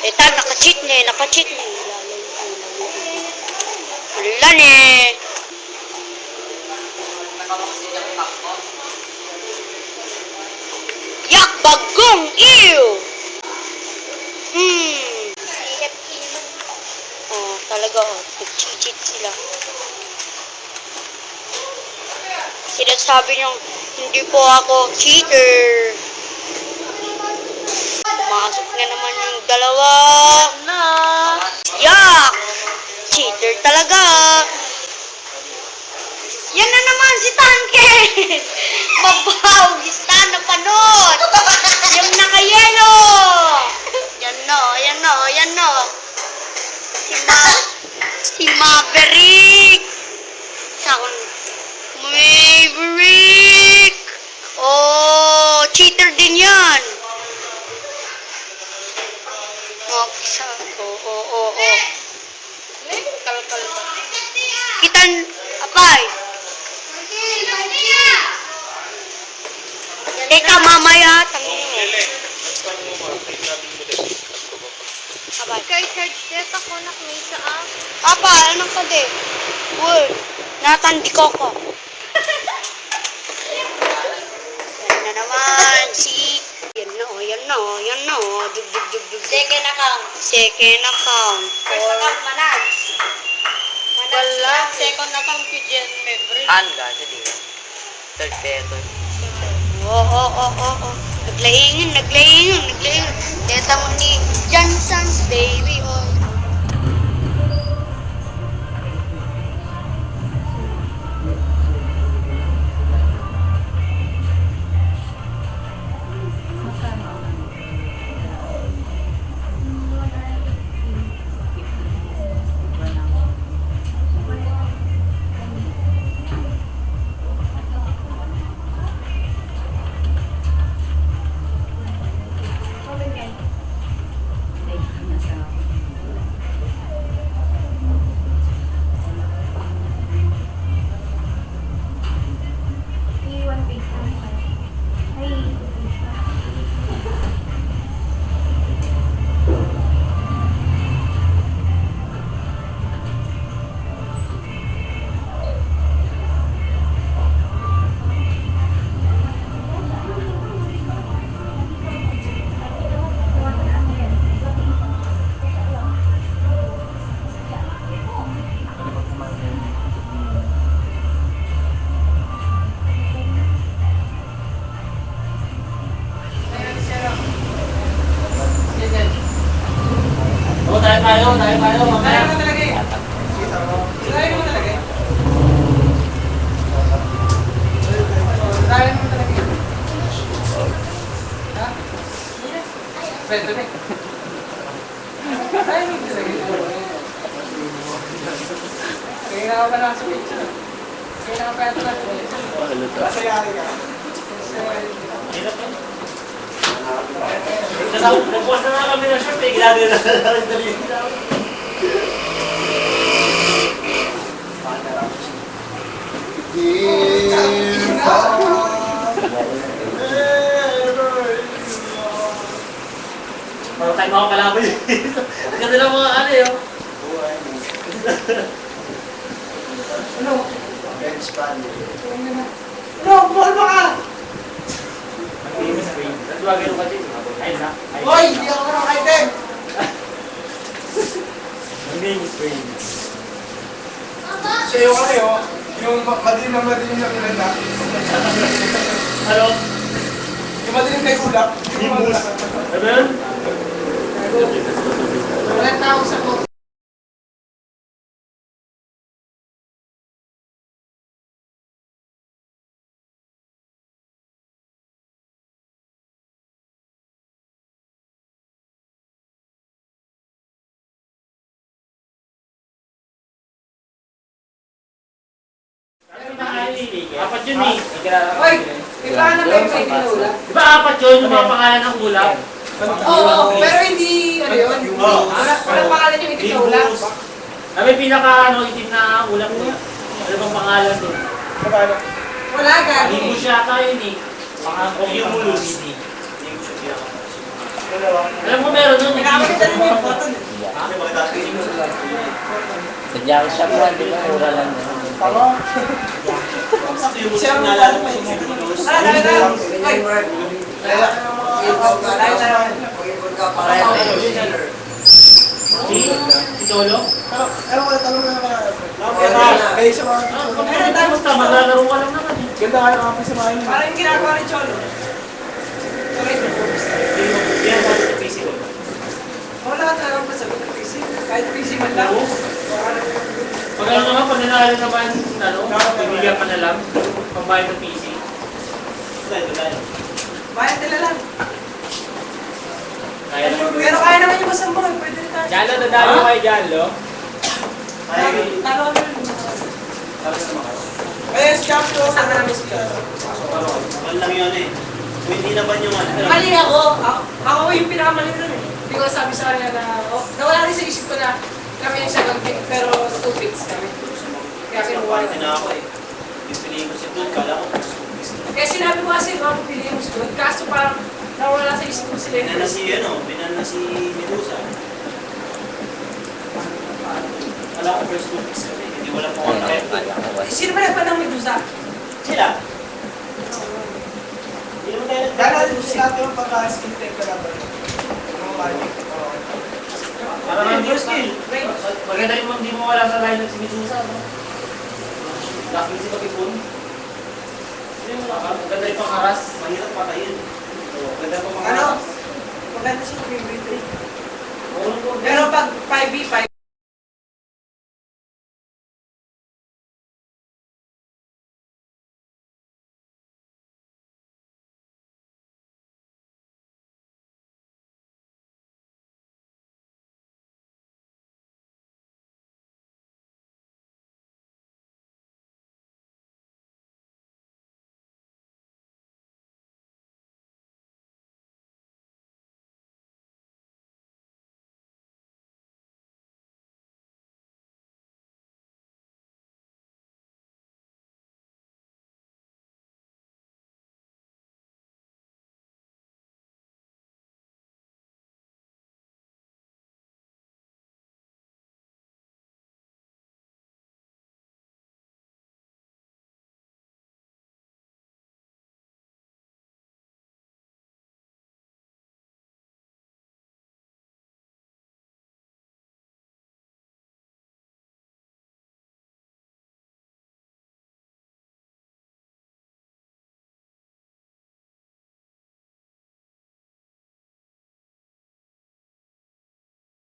Eta, naka-cheat na eh, naka-cheat na eh. Wala na eh. Yak bagong ew! Hmm. Oh, talaga oh, nag-cheat sila. Sinasabi niyang hindi po ako cheater. Pumasok na naman yung dalawa. Na. Yak! Cheater talaga. Yan na naman si Tanke. Mabaw, gista na panot. Yung nakayelo. Yan no, yan no, yan no. Si Ma, si Maverick. Saan? Maverick. Oh, cheater din yan. Kitan, apay. Teka, mamaya. Abay. Kay third set ako nakita ah. Papa, anong ka di? Word. Natandi ko ko. Yan na naman. Si... Yan na, oh, yan na, oh, yan na. oh. Dug, dug, dug, dug. Second account. Second account. First account manag. Wala. Second account ko dyan, February. Hanga, sige. Third peto. Oo, oo, oo, oo. Naglaingan, naglaingan, naglaingan. Teta mo ni Johnson's baby, Kasama, nagpuwas na nga kami ng short eh. Ginagawa na namin dali. Parang tayo mga kalaban yun. Ang ganda ng mga ano yun. No, ball ba ka? Nagwagay ka din. Ayun na. Ayun Hoy, na. hindi ako ng item. My name is Wayne. Kayo, yung ma- madilim na madilim na kilala. Ano? Yung madilim kay Kulak. Yung Nimbus. mga Ano yun? Walang tao sa ko. Apat yun eh. Hoy, iba na kayo may kinula. Di ba apat yun yung mga pangalan ng ulap? Oo, pero hindi, ano yun? Oo. Wala, wala pangalan yung hindi kinula. Nimbus. Ah, may pinaka ano, itim na ulap mo. Ano bang pangalan doon? Wala, gagi. Nimbus yata yun eh. Pang Cumulus. Alam ko meron nun. Nagkakita rin yung photo. Sa junk shop nga, di ba? Mura lang naman. Siya ang lalo pa. Ah, dahil na. Ay, Si, si Cholo? Kayo sa mga... Meron tayo. Basta maglalaro ka lang naman. Ganda kayo kapag sa mga Parang ginagawa ni Cholo. Okay. Sa PC ko. Ng PC. Kahit PC man lang. Pag ano naman, pag nanalo naman, ano, pa na lang. Pambayad ng PC. Bayad nila lang. Kaya naman. Pero kaya naman yung masambang. eh. Pwede rin tayo. Jalo, nadalo kayo Jalo. Talo kami. Eh, scam to. Saan ka namin siya? lang yun eh. Kung hindi naman yung ano. Mali ako. Ako, ako yung pinakamali nun eh. Hindi ko sabi sa kanya na, oh, nawala rin sa isip ko na kami yung second pick, pero two picks kami. Kaya kinuha na ako eh. Pipiliin ko si Dude, kala ko Kaya sinabi ko kasi, mo si Good. Kaso parang nawala sa isip ko sila Binan na si ano, binan na si Medusa. Kala ko first two picks kami, hindi wala po ko ba? Sino ba nagpa ng Medusa? Sila. Dahil sinabi yung pagka-skin tech ka lang ba? Parang Hindi hindi yung skill. Maganda yung hindi mo wala sa line si Medusa? Laki si Kapipon. Maganda yung pangharas. Mahirap patayin. Maganda yung Ano? pangharas. Maganda siya favorite oo. Pero pag 5v5,